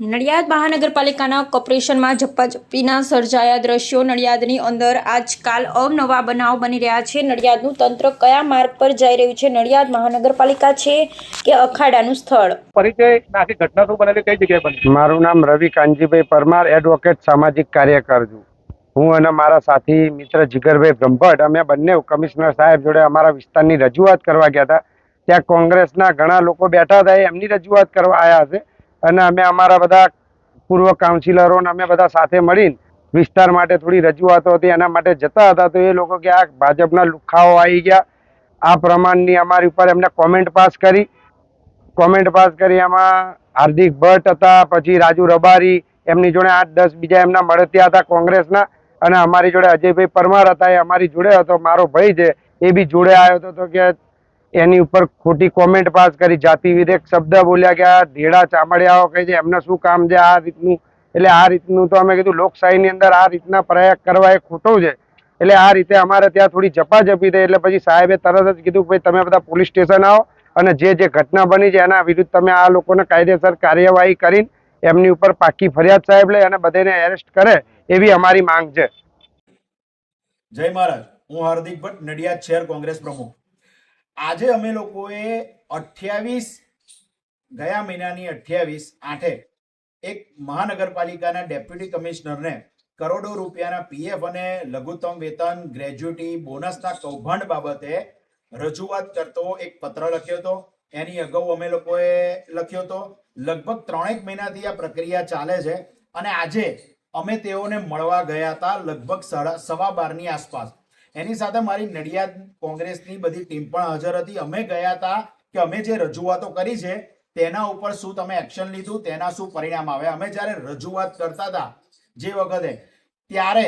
નડિયાદ મહાનગરપાલિકાના કોર્પોરેશનમાં ઝપ્પાઝપ્પીના સર્જાયા દ્રશ્યો નડિયાદની અંદર આજકાલ અવનવા બનાવ બની રહ્યા છે. નડિયાદનું તંત્ર કયા માર્ગ પર જઈ રહ્યું છે? નડિયાદ મહાનગરપાલિકા છે કે અખાડાનું સ્થળ? પરિચય ને ઘટના શું બનેલી કઈ જગ્યાએ બની? મારું નામ રવિ કાનજીભાઈ પરમાર એડવોકેટ સામાજિક કાર્યકર છું. હું અને મારા સાથી મિત્ર જીગરભાઈ બ્રહ્મભટ્ટ અમે બંને કમિશનર સાહેબ જોડે અમારા વિસ્તારની રજૂઆત કરવા ગયા હતા. ત્યાં કોંગ્રેસના ઘણા લોકો બેઠા હતા એમની રજૂઆત કરવા આવ્યા છે અને અમે અમારા બધા પૂર્વ કાઉન્સિલરો અમે બધા સાથે મળીને વિસ્તાર માટે થોડી રજૂઆતો હતી, એના માટે જતા હતા. તો એ લોકો કે આ ભાજપના લુખાઓ આવી ગયા. આ પ્રમાણની અમારી ઉપર એમને કોમેન્ટ પાસ કરી. કોમેન્ટ પાસ કરી એમાં હાર્દિક ભટ્ટ હતા, પછી રાજુ રબારી, એમની જોડે આઠ, દસ બીજા એમના મળતિયા હતા કોંગ્રેસના. અને અમારી જોડે અજયભાઈ પરમાર હતા, એ અમારી જોડે હતો. મારો ભાઈ છે, એ બી જોડે આવ્યો હતો તો કે એની ઉપર ખોટી કોમેન્ટ પાસ કરી. જાતિ વિરેક શબ્દ બોલ્યા કે આ ઢેડા ચામડિયાઓ કહે છે, એમને શું કામ છે આ રીતનું? એટલે આ રીતનું તો અમે કીધું, લોકશાહીની અંદર આ રીતના પ્રયાગ કરવા એ ખોટો છે. એટલે આ રીતે અમારે ત્યાં થોડી ઝપાઝપી થઈ. એટલે પછી સાહેબે તરત જ કીધું ભાઈ, તમે બધા પોલીસ સ્ટેશન આવો અને જે જે ઘટના બની છે એના વિરુદ્ધ તમે આ લોકોને કાયદેસર કાર્યવાહી કરીને એમની ઉપર પાકી ફરિયાદ સાહેબ લે અને બધાને એરેસ્ટ કરે એવી અમારી માંગ છે. જય મહારાજ. હું હાર્દિક ભટ્ટ, નડિયાદ શહેર કોંગ્રેસ પ્રમુખ. આજે અમે લોકોએ અઠ્યાવીસ, ગયા મહિનાની અઠ્યાવીસ આઠે એક મહાનગરપાલિકાના ડેપ્યુટી કમિશનરને કરોડો રૂપિયાના પીએફ અને લઘુત્તમ વેતન, ગ્રેજ્યુટી, બોનસના કૌભાંડ બાબતે રજૂઆત કરતો એક પત્ર લખ્યો હતો. એની અગાઉ અમે લોકોએ લખ્યો હતો, લગભગ ત્રણેક મહિનાથી આ પ્રક્રિયા ચાલે છે અને આજે અમે તેઓને મળવા ગયા હતા લગભગ સાડા સવા બારની આસપાસ. એની સાથે મારી નડિયાદ કોંગ્રેસની બધી ટીમ પણ હાજર હતી. અમે ગયા હતા કે અમે જે રજૂઆતો કરી છે, તેના ઉપર શું તમે એક્શન લીધું, તેના શું પરિણામ આવે અમે જ્યારે રજૂઆત કરતા હતા જે વખતે, ત્યારે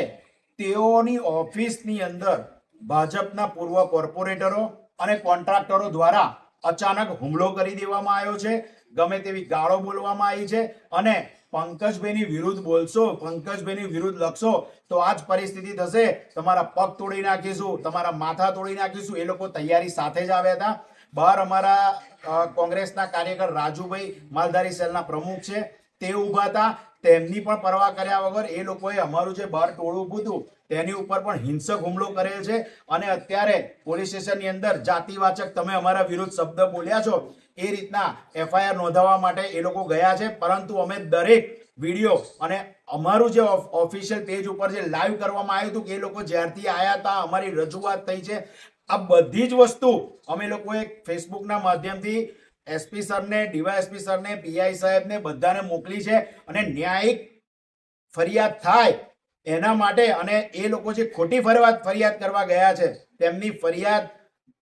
તેઓની ઓફિસની અંદર ભાજપના પૂર્વ કોર્પોરેટરો અને કોન્ટ્રાક્ટરો દ્વારા અચાનક હુમલો કરી દેવામાં આવ્યો છે. ગમે તેવી ગાળો બોલવામાં આવી છે અને પંકજભાઈની વિરુદ્ધ બોલશો, પંકજભાઈની વિરુદ્ધ લખશો, તો આ જ પરિસ્થિતિ થશે. તમારા પગ તોડી નાખીશું, તમારા માથા તોડી નાખીશું. એ લોકો તૈયારી સાથે જ આવ્યા હતા. બહાર અમારા કોંગ્રેસના કાર્યકર રાજુભાઈ માલધારી સેલના પ્રમુખ છે. તે ઊભા હતા. તેમની પણ પરવા કર્યા વગર એ લોકોએ અમારું જે બહાર ટોળું ઊભું તેની ઉપર પણ હિંસક હુમલો કરેલ છે. અને અત્યારે પોલીસ સ્ટેશનની અંદર જાતિવાચક તમે અમારા વિરુદ્ધ શબ્દ બોલ્યા છો, એ રીતના એફઆઈઆર નોંધાવવા માટે એ લોકો ગયા છે. પરંતુ અમે દરેક વીડિયો અને અમારું જે ઓફિશિયલ પેજ ઉપર જે લાઈવ કરવામાં આવ્યું હતું કે એ લોકો જ્યારથી આવ્યા હતા, અમારી રજૂઆત થઈ છે. આ બધી જ વસ્તુ અમે લોકોએ ફેસબુકના માધ્યમથી એસપી સરને ડીવાયએસપી સરને પીઆઈ સાહેબને બધાને મોકલી છે અને ન્યાયિક ફરિયાદ થાય એના માટે અને એ લોકો જે ખોટી ફરિયાદ ફરિયાદ કરવા ગયા છે, તેમની ફરિયાદ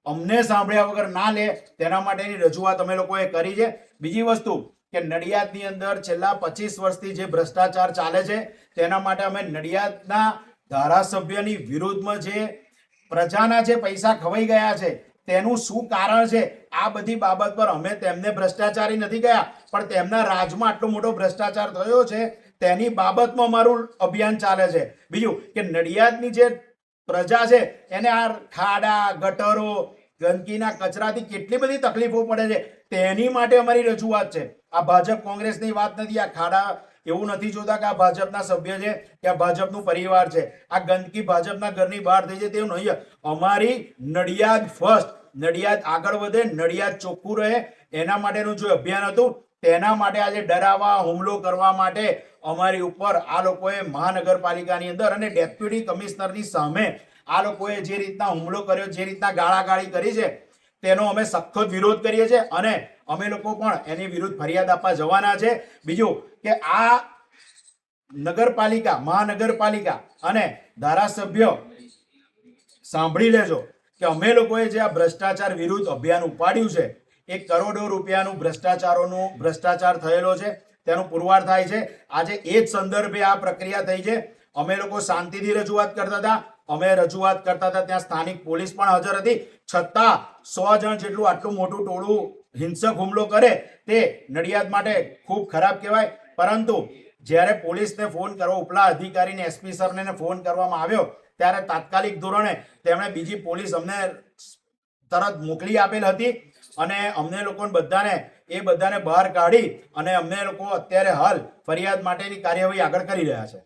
અમને સાંભળ્યા વગર ના લે, તેના માટેની રજૂઆત અમે લોકોએ કરી છે. બીજી વસ્તુ કે નડિયાદની અંદર છેલ્લા પચીસ વર્ષથી જે ભ્રષ્ટાચાર ચાલે છે, તેના માટે અમે નડિયાદના ધારાસભ્યની વિરુદ્ધમાં જે પ્રજાના જે પૈસા ખવાઈ ગયા છે તેનું શું કારણ છે? આ બધી બાબત પર અમે તેમને ભ્રષ્ટાચારી નથી ગયા, પણ તેમના રાજમાં આટલો મોટો ભ્રષ્ટાચાર થયો છે, તેની બાબતમાં અમારું અભિયાન ચાલે છે. બીજું કે નડિયાદની જે પ્રજા છે, એને આ ખાડા, ગટરો, ગંદકીના કચરાથી કેટલી બધી તકલીફો પડે છે, તેની માટે અમારી રજૂઆત છે. આ ભાજપ કોંગ્રેસની વાત નથી, આ ખાડા એવું નથી જોતા કે આ ભાજપના સભ્ય છે કે આ ભાજપનું પરિવાર છે. આ ગંદકી ભાજપના ઘરની બહાર થઈ જાય તેવું નહીં. અમારી નડિયાદ ફર્સ્ટ નડિયાદ આગળ વધે, નડિયાદ ચોખ્ખું રહે. એના માટેનું જે અભિયાન હતું, તેના માટે આજે ડરાવા હુમલો કરવા માટે અમારી ઉપર આ લોકોએ મહાનગરપાલિકાની અંદર અને ડેપ્યુટી કમિશનરની સામે આ લોકોએ જે રીતના હુમલો કર્યો, જે રીતના ગાળાગાળી કરી છે, તેનો અમે સખત વિરોધ કરીએ છીએ અને અમે લોકો પણ એની વિરુદ્ધ ફરિયાદ આપવા જવાના છે. બીજું કે આ નગરપાલિકા, મહાનગરપાલિકા અને ધારાસભ્યો સાંભળી લેજો કે અમે લોકોએ જે આ ભ્રષ્ટાચાર વિરુદ્ધ અભિયાન ઉપાડ્યું છે એક કરોડો રૂપિયાનું ભ્રષ્ટાચારોનું ભ્રષ્ટાચાર થયેલો છે, તેનું પુરવાર થાય છે. આજે એ જ સંદર્ભે આ પ્રક્રિયા થઈ છે. અમે લોકો શાંતિથી રજૂઆત કરતા હતા. અમે રજૂઆત કરતા હતા, ત્યાં સ્થાનિક પોલીસ પણ હાજર હતી. છતાં સો જણ જેટલું આટલું મોટું ટોળું હિંસક હુમલો કરે તે નડિયાદ માટે ખૂબ ખરાબ કહેવાય. પરંતુ જ્યારે પોલીસને ફોન કરવો, ઉપલા અધિકારીને, એસપી સરને ફોન કરવામાં આવ્યો, ત્યારે તાત્કાલિક ધોરણે તેમણે બીજી પોલીસ અમને તરત મોકલી આપેલ હતી અને અમને લોકોને બધાને, એ બધાને બહાર કાઢી અને અમને લોકો અત્યારે હાલ ફરિયાદ માટેની કાર્યવાહી આગળ કરી રહ્યા છે.